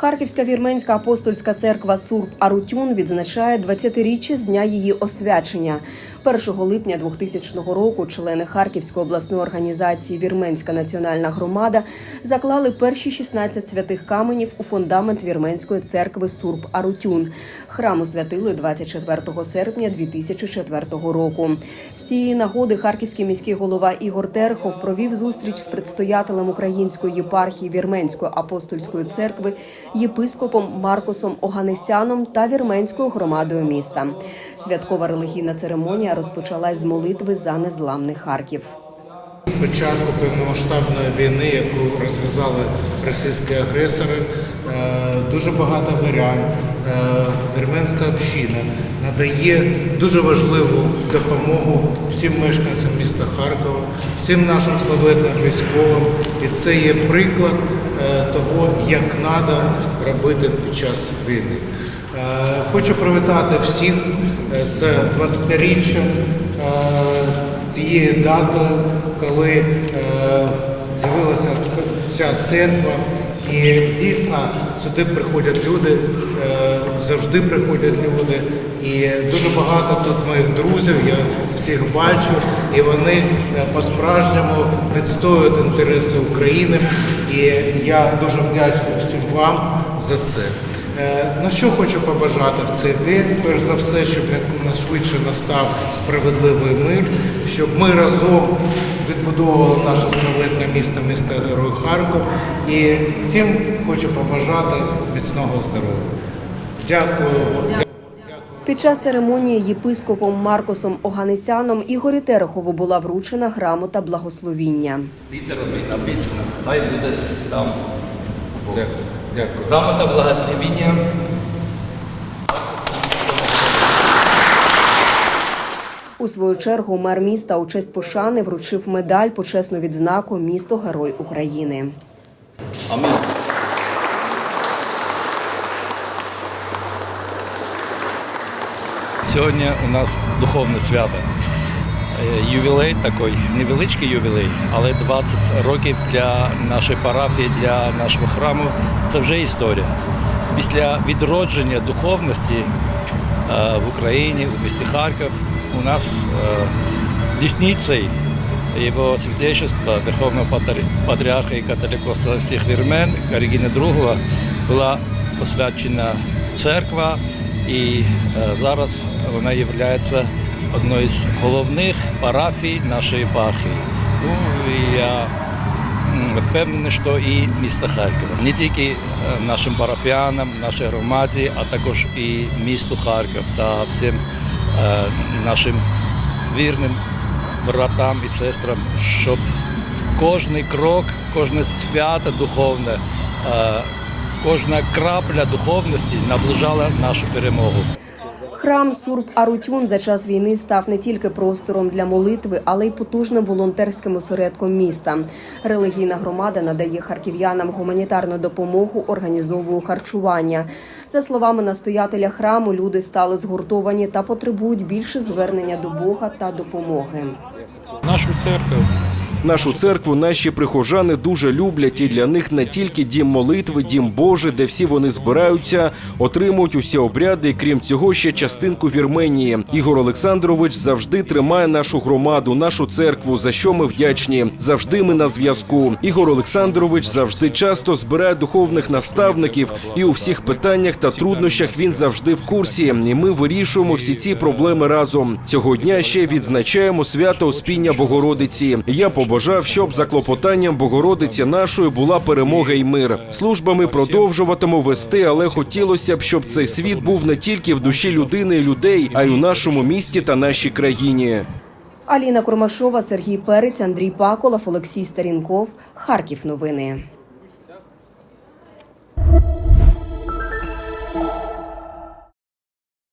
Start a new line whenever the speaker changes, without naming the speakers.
Харківська вірменська апостольська церква Сурб Арутюн відзначає 20-річчя з дня її освячення. 1 липня 2000 року члени Харківської обласної організації Вірменська національна громада заклали перші 16 святих каменів у фундамент вірменської церкви Сурб Арутюн. Храм освятили 24 серпня 2004 року. З цієї нагоди харківський міський голова Ігор Терхов провів зустріч з предстоятелем української єпархії Вірменської апостольської церкви єпископом Маркосом Оганесяном та вірменською громадою міста. Святкова релігійна церемонія розпочалась з молитви за незламний Харків.
Спочатку повномасштабної війни, яку розв'язали російські агресори, е, дуже багато вірян, е, вірменська община надає дуже важливу допомогу всім мешканцям міста Харкова, всім нашим славетним військовим. І це є приклад е, того, як треба робити під час війни. Е, Хочу привітати всіх е, з 20-річчям е, тієї дати, коли з'явилася ця церква. І дійсно сюди приходять люди, завжди приходять люди. І дуже багато тут моїх друзів, я всіх бачу, і вони по-справжньому відстоюють інтереси України. І я дуже вдячний всім вам за це. Е, На що хочу побажати в цей день? Перш за все, щоб якнайшвидше настав справедливий мир, щоб ми разом відбудовували наше славетне місто, місто Герой Харків. І всім хочу побажати міцного здоров'я. Дякую.
Під час церемонії єпископом Маркосом Оганесяном Ігорю Терехову була вручена грамота благословіння.
літерами написано, хай буде там
Дякую. Дякую.
Грамота благословення.
У свою чергу мер міста у честь пошани вручив медаль почесну відзнаку місто Герой України.
Амінь. Сьогодні у нас духовне свято. Е, Ювілей такий, невеличкий ювілей, але 20 років для нашої парафії, для нашого храму. Це вже історія. Після відродження духовності е, в Україні, у місті Харків, у нас е, десницей его святейшества Верховного Патріарха і католикоса всіх вірмен Карігіни II була освячена церква, і зараз вона є одною з головних парафій нашої єпархії. Ну, я впевнений, що і міста Харкова. Не тільки е, нашим парафіянам, нашій громаді, а також і місту Харків та всім е, нашим вірним братам і сестрам, щоб кожний крок, кожне свято духовне, е, кожна крапля духовності наближала нашу перемогу.
Храм Сурб Арутюн за час війни став не тільки простором для молитви, але й потужним волонтерським осередком міста. Релігійна громада надає харків'янам гуманітарну допомогу, організовує харчування. За словами настоятеля храму, люди стали згуртовані та потребують більше звернення до Бога та допомоги.
нашу церкву.
Нашу церкву наші прихожани дуже люблять, і для них не тільки дім молитви, дім Божий, де всі вони збираються, отримують усі обряди, крім цього, ще частинку Вірменії. Ігор Олександрович завжди тримає нашу громаду, нашу церкву, за що ми вдячні. Завжди ми на зв'язку. Ігор Олександрович завжди часто збирає духовних наставників, і у всіх питаннях та труднощах він завжди в курсі. І ми вирішуємо всі ці проблеми разом. Цього дня ще відзначаємо свято Успіння Богородиці. Я побажав, щоб за клопотанням Богородиці нашої була перемога і мир. Служби ми продовжуватимемо вести, але хотілося б, щоб цей світ був не тільки в душі людини і людей, а й у нашому місті та нашій країні.
Аліна Курмашова, Сергій Перець, Андрій Паколов, Олексій Старінков. Харків. Новини.